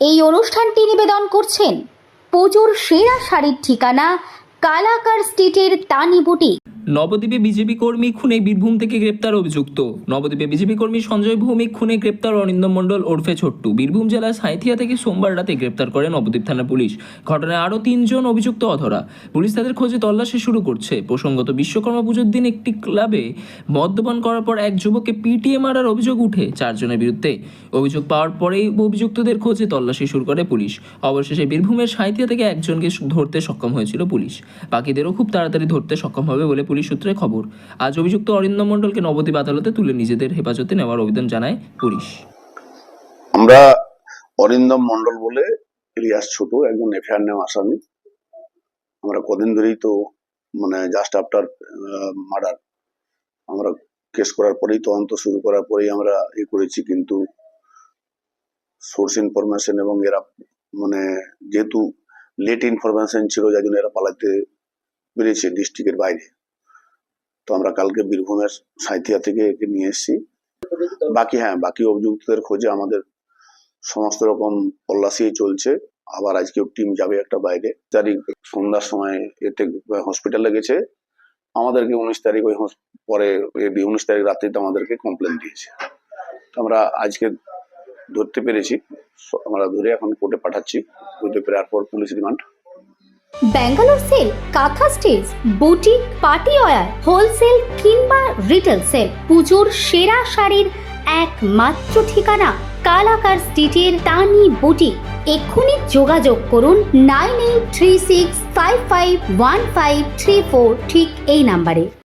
এই অনুষ্ঠানটি নিবেদন করছেন পুজোর সেরা শাড়ির ঠিকানা কালাকার স্ট্রিটের তানি বুটিক। নবদ্বীপে বিজেপি কর্মী খুনে বীরভূম থেকে গ্রেপ্তার অভিযুক্ত। নবদ্বীপে বিজেপি কর্মী সঞ্জয় ভৌমিক খুনে গ্রেপ্তার অরিন্দম মণ্ডল ওরফে ছোট্টু। বীরভূম জেলার সাঁইথিয়া থেকে সোমবার রাতে গ্রেপ্তার করে নবদ্বীপ থানা পুলিশ। ঘটনায় আরও তিনজন অভিযুক্ত অধরা। পুলিশ তাদের খোঁজে তল্লাশি শুরু করছে। প্রসঙ্গত বিশ্বকর্মা পুজোর দিন একটি ক্লাবে মদ্যপান করার পর এক যুবককে পিটিএ মারার অভিযোগ উঠে চারজনের বিরুদ্ধে। অভিযোগ পাওয়ার পরেই অভিযুক্তদের খোঁজে তল্লাশি শুরু করে পুলিশ। অবশেষে বীরভূমের সাঁইথিয়া থেকে একজনকে ধরতে সক্ষম হয়েছিল পুলিশ। বাকিদেরও খুব তাড়াতাড়ি ধরতে সক্ষম হবে বলে পুলিশ সূত্রে খবর, আজ অভিযুক্ত অরিন্দম মণ্ডলকে নবদ্বীপ আদালতে তুলে নিজেদের হেফাজতে নেওয়ার আবেদন জানায় পুলিশ। আমরা অরিন্দম মন্ডল বলে ইলিয়াস ছোট, একজন এফআইআর নেওয়া আসামি। আমরা কদিন ধরেই তো মানে জাস্ট আফটার মার্ডার আমরা কেস করার পরেই, তদন্ত শুরু করার পরেই আমরা এ করেছি, কিন্তু সোর্স ইনফরমেশন এবং এরা মানে যেহেতু লেট ইনফরমেশন ছিল, যার জন্য এরা পালাতে পেরেছে ডিস্ট্রিক্টের বাইরে। তো আমরা কালকে বীরভূমের সাঁইথিয়া থেকে একে নিয়ে এসেছি। বাকি হ্যাঁ বাকি অভিযুক্তদের খোঁজে আমাদের সমস্ত রকম তল্লাশি চলছে। আবার আজকে টিম যাবে একটা বাইরে। তারিখ সন্ধ্যার সময় এতে হসপিটালে গেছে। আমাদেরকে উনিশ তারিখ ওই পরে উনিশ তারিখ রাত্রিতে আমাদেরকে কমপ্লেন দিয়েছে। তো আমরা আজকে ধরতে পেরেছি। আমরা ধরে এখন কোর্টে পাঠাচ্ছি। কোর্টে ফেরার পর police remand Bangalore sale, kantha stitch boutique, party wear wholesale কিংবা রিটেল সেল, পুজোর সেরা শাড়ির একমাত্র ঠিকানা কালাকার স্ট্রিটের তানি বুটিক। এক্ষুনি যোগাযোগ করুন nine eight three six five five one five three four, ঠিক এই নাম্বারে।